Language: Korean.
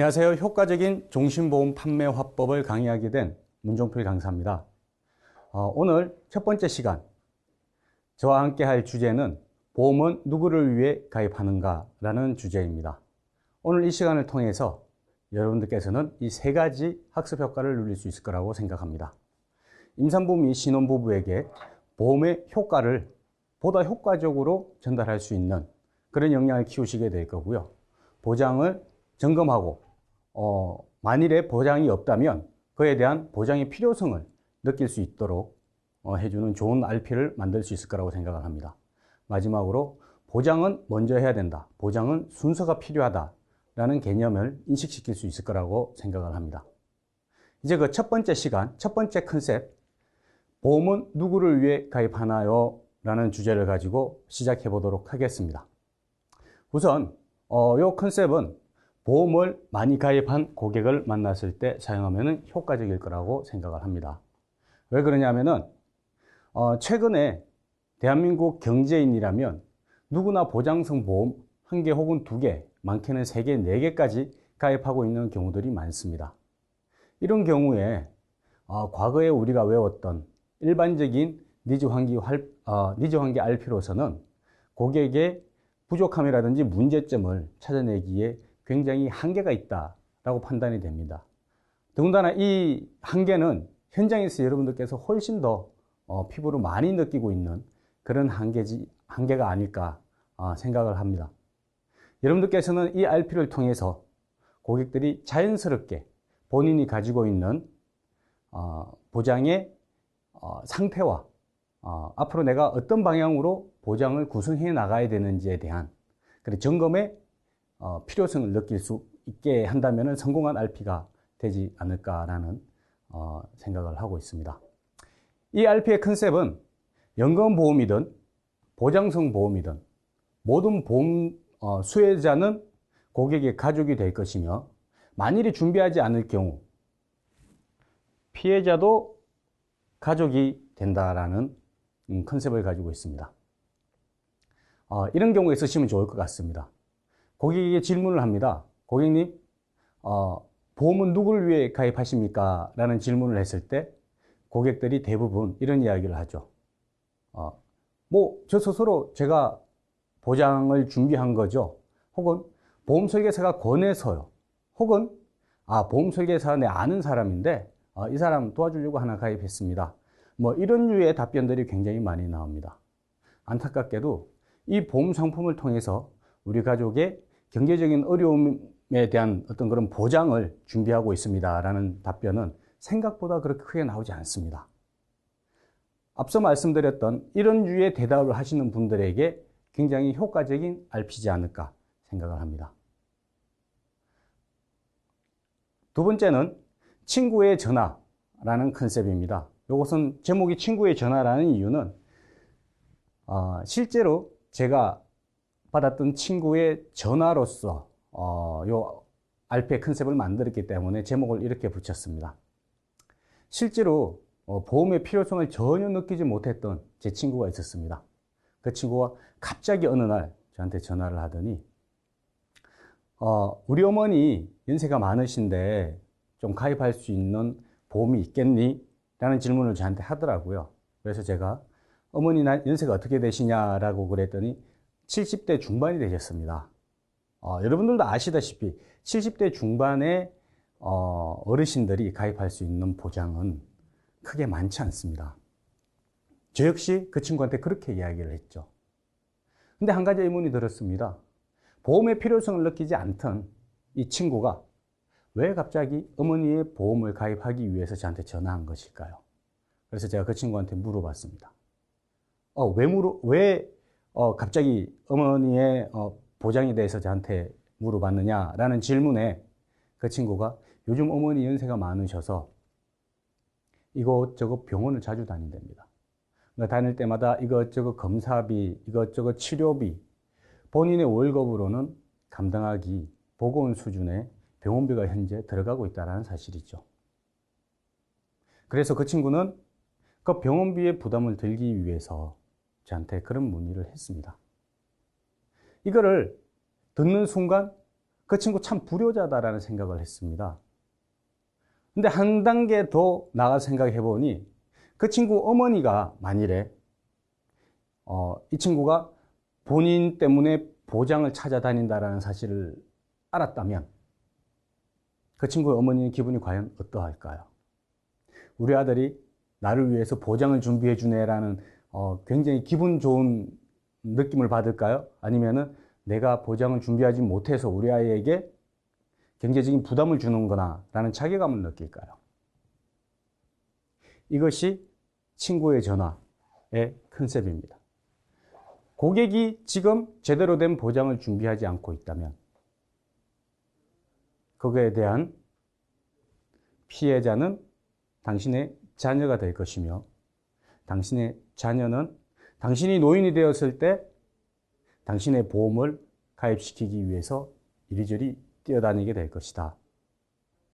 안녕하세요. 효과적인 종신보험 판매 화법을 강의하게 된 문종필 강사입니다. 어, 오늘 첫 번째 시간 저와 함께 할 주제는 보험은 누구를 위해 가입하는가 라는 주제입니다. 오늘 이 시간을 통해서 여러분들께서는 이 세 가지 학습 효과를 누릴 수 있을 거라고 생각합니다. 임산부 및 신혼부부에게 보험의 효과를 보다 효과적으로 전달할 수 있는 그런 역량을 키우시게 될 거고요. 보장을 점검하고 어, 만일에 보장이 없다면 그에 대한 보장의 필요성을 느낄 수 있도록 어, 해주는 좋은 RP를 만들 수 있을 거라고 생각을 합니다. 마지막으로 보장은 먼저 해야 된다. 보장은 순서가 필요하다. 라는 개념을 인식시킬 수 있을 거라고 생각을 합니다. 이제 그 첫 번째 시간, 첫 번째 컨셉, 보험은 누구를 위해 가입하나요? 라는 주제를 가지고 시작해 보도록 하겠습니다. 우선, 어, 요 컨셉은 보험을 많이 가입한 고객을 만났을 때 사용하면 효과적일 거라고 생각을 합니다. 왜 그러냐면은, 어, 최근에 대한민국 경제인이라면 누구나 보장성 보험 한 개 혹은 두 개, 많게는 세 개, 네 개까지 가입하고 있는 경우들이 많습니다. 이런 경우에 어, 과거에 우리가 외웠던 일반적인 니즈 환기, 활, 어, 니즈 환기 RP로서는 고객의 부족함이라든지 문제점을 찾아내기에 굉장히 한계가 있다라고 판단이 됩니다. 더군다나 이 한계는 현장에서 여러분들께서 훨씬 더 어, 피부로 많이 느끼고 있는 그런 한계지, 한계가 아닐까 어, 생각을 합니다. 여러분들께서는 이 RP를 통해서 고객들이 자연스럽게 본인이 가지고 있는 어, 보장의 어, 상태와 어, 앞으로 내가 어떤 방향으로 보장을 구성해 나가야 되는지에 대한 점검의 어, 필요성을 느낄 수 있게 한다면 성공한 RP가 되지 않을까라는 어, 생각을 하고 있습니다. 이 RP의 컨셉은 연금보험이든 보장성 보험이든 모든 보험 어, 수혜자는 고객의 가족이 될 것이며 만일에 준비하지 않을 경우 피해자도 가족이 된다라는 음, 컨셉을 가지고 있습니다. 어, 이런 경우에 쓰시면 좋을 것 같습니다. 고객에게 질문을 합니다. 고객님, 어, 보험은 누구를 위해 가입하십니까? 라는 질문을 했을 때 고객들이 대부분 이런 이야기를 하죠. 어, 뭐, 저 스스로 제가 보장을 준비한 거죠. 혹은 보험 설계사가 권해서요. 혹은 아 보험 설계사 내 아는 사람인데 아, 이 사람 도와주려고 하나 가입했습니다. 뭐 이런 류의 답변들이 굉장히 많이 나옵니다. 안타깝게도 이 보험 상품을 통해서 우리 가족의 경제적인 어려움에 대한 어떤 그런 보장을 준비하고 있습니다라는 답변은 생각보다 그렇게 크게 나오지 않습니다. 앞서 말씀드렸던 이런 류의 대답을 하시는 분들에게 굉장히 효과적인 RP지 않을까 생각을 합니다. 두 번째는 친구의 전화라는 컨셉입니다. 이것은 제목이 친구의 전화라는 이유는 어, 실제로 제가 받았던 친구의 전화로서 어, 요 RP의 컨셉을 만들었기 때문에 제목을 이렇게 붙였습니다. 실제로 어, 보험의 필요성을 전혀 느끼지 못했던 제 친구가 있었습니다. 그 친구가 갑자기 어느 날 저한테 전화를 하더니 어, 우리 어머니 연세가 많으신데 좀 가입할 수 있는 보험이 있겠니? 라는 질문을 저한테 하더라고요. 그래서 제가 어머니 나 연세가 어떻게 되시냐라고 그랬더니 70대 중반이 되셨습니다. 어, 여러분들도 아시다시피 70대 중반의 어, 어르신들이 가입할 수 있는 보장은 크게 많지 않습니다. 저 역시 그 친구한테 그렇게 이야기를 했죠. 근데 한 가지 의문이 들었습니다. 보험의 필요성을 느끼지 않던 이 친구가 왜 갑자기 어머니의 보험을 가입하기 위해서 저한테 전화한 것일까요? 그래서 제가 그 친구한테 물어봤습니다. 어, 왜 물어, 왜, 어, 갑자기 어머니의 어, 보장에 대해서 저한테 물어봤느냐라는 질문에 그 친구가 요즘 어머니 연세가 많으셔서 이곳저곳 병원을 자주 다닌답니다. 그러니까 다닐 때마다 이것저것 검사비, 이것저것 치료비, 본인의 월급으로는 감당하기 보건 수준의 병원비가 현재 들어가고 있다는 사실이죠. 그래서 그 친구는 그 병원비의 부담을 들기 위해서 저한테 그런 문의를 했습니다. 이거를 듣는 순간 그 친구 참 불효자다라는 생각을 했습니다. 근데 한 단계 더 나가 생각해 보니 그 친구 어머니가 만일에 어, 이 친구가 본인 때문에 보장을 찾아다닌다라는 사실을 알았다면 그 친구의 어머니의 기분이 과연 어떠할까요? 우리 아들이 나를 위해서 보장을 준비해 주네라는 어, 굉장히 기분 좋은 느낌을 받을까요? 아니면은 내가 보장을 준비하지 못해서 우리 아이에게 경제적인 부담을 주는 거나 라는 자괴감을 느낄까요? 이것이 친구의 전화의 컨셉입니다. 고객이 지금 제대로 된 보장을 준비하지 않고 있다면 그거에 대한 피해자는 당신의 자녀가 될 것이며 당신의 자녀는 당신이 노인이 되었을 때 당신의 보험을 가입시키기 위해서 이리저리 뛰어다니게 될 것이다.